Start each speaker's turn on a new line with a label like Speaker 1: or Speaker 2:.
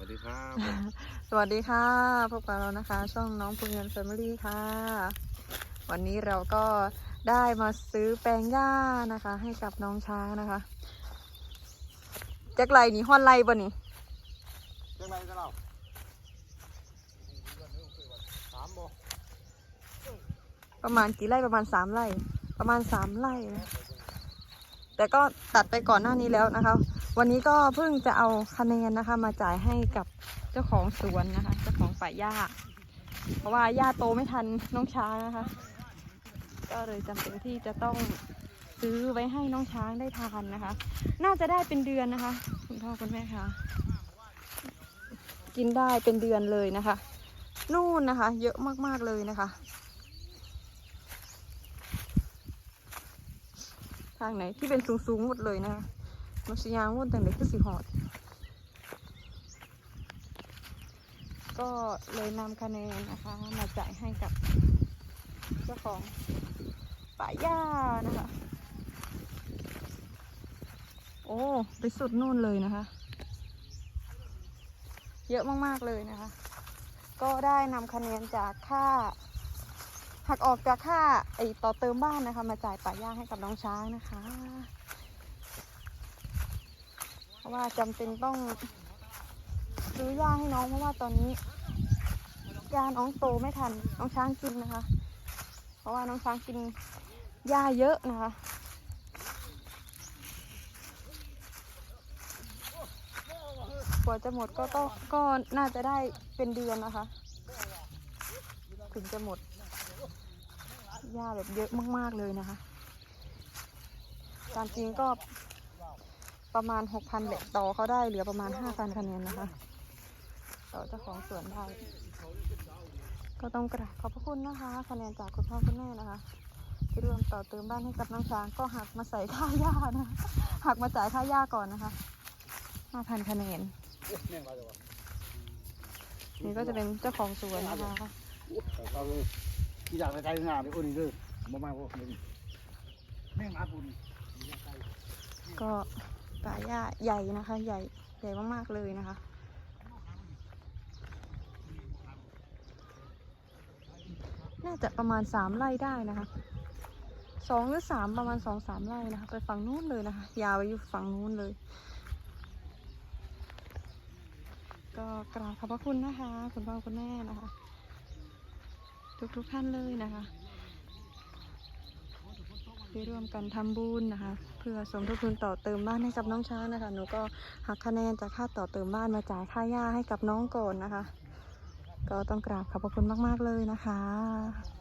Speaker 1: วัสดีครับผม
Speaker 2: สวัสดีค่ะ พบกับเรานะคะ ช่องน้องพูเงินแฟมิลี่ค่ะ วันนี้เราก็ได้มาซื้อแปลงหญ้านะคะ ให้กับน้องช้างนะคะแจ็คไรนี่ฮอนไลบ่นี่
Speaker 1: เรื่องอะไรกันเราสามโม
Speaker 2: ประมาณกี่ไร่ประมาณสามไร่ ประมาณสามไร่นะแต่ก็ตัดไปก่อนหน้านี้แล้วนะคะ วันนี้ก็เพิ่งจะเอาคะแนนนะคะ มาจ่ายให้กับเจ้าของสวนนะคะ เจ้าของป่าหญ้า เพราะว่าหญ้าโตไม่ทันน้องช้างนะคะ ก็เลยจำเป็นที่จะต้องซื้อไว้ให้น้องช้างได้ทานนะคะ น่าจะได้เป็นเดือนนะคะ คุณพ่อคุณแม่คะกินได้เป็นเดือนเลยนะคะ นู่นนะคะ เยอะมากๆเลยนะคะ ทางไหนที่เป็นสูงๆหมดเลยนะคะ นกสยางวุ่นต่างเด็กก็สีหอด ก็เลยนำคะแนนนะคะ มาจ่ายให้กับเจ้าของป่าหญ้านะคะ โอ้ ไปสุดนู่นเลยนะคะ เยอะมากๆเลยนะคะ ก็ได้นำคะแนนจากค่าหักออกจากค่าไอต่อเติมบ้านนะคะ มาจ่ายป่าหญ้าให้กับน้องช้างนะคะ ราะว่าจำเป็นต้องซื้อหญ้าให้น้องเพราะว่าตอนนี้หญ้าน้องโตไม่ทันน้องช้างกินนะคะ เพราะว่าน้องช้างกินหญ้าเยอะนะคะกว่าจะหมดก็ต้องก็น่าจะได้เป็นเดือนนะคะ ถึงจะหมดหญ้าแบบเยอะมากๆเลยนะคะตามจริงก็ ประมาณ 6,000แหละต่อเขาได้เหลือประมาณ 5,000คะแนนนะคะ ต่อเจ้าของสวนได้ ก็ต้องกราบขอบพระคุณนะคะ คะแนนจากคุณพ่อคุณแม่นะคะ ที่ร่วมต่อเติมบ้านให้กับน้องช้างก็หักมาใส่ค่าหญ้านะหักมาจ่ายค่าหญ้าก่อนนะคะ 5,000คะแนน
Speaker 1: แม่งมาเลยวะ
Speaker 2: นี่ก็จะเป็นเจ้าของสวนนะคะ
Speaker 1: เอาเลยที่อยากไปไกลงานไปคนนี้เลยมามาพวกนี้แม่งมาคุณ
Speaker 2: ก็ ป่าหญ้าใหญ่นะคะ ใหญ่ใหญ่มากๆเลยนะคะ น่าจะประมาณสามไร่ได้นะคะสองหรือสามประมาณสองสามไร่นะคะ ไปฝั่งนู้นเลยนะคะ ยาวไปอยู่ฝั่งนู้นเลย ก็กราบขอบพระคุณนะคะ คุณพ่อคุณแม่นะคะ ทุกทุกท่านเลยนะคะที่ร่วมกันทำบุญนะคะ พื่อสมทบทุนต่อเติมบ้านให้กับน้องช้างนะคะ หนูก็หักคะแนนจากค่าต่อเติมบ้านมาจ่ายค่าหญ้าให้กับน้องก่อนนะคะ ก็ต้องกราบขอบพระคุณมาก ๆ เลยนะคะ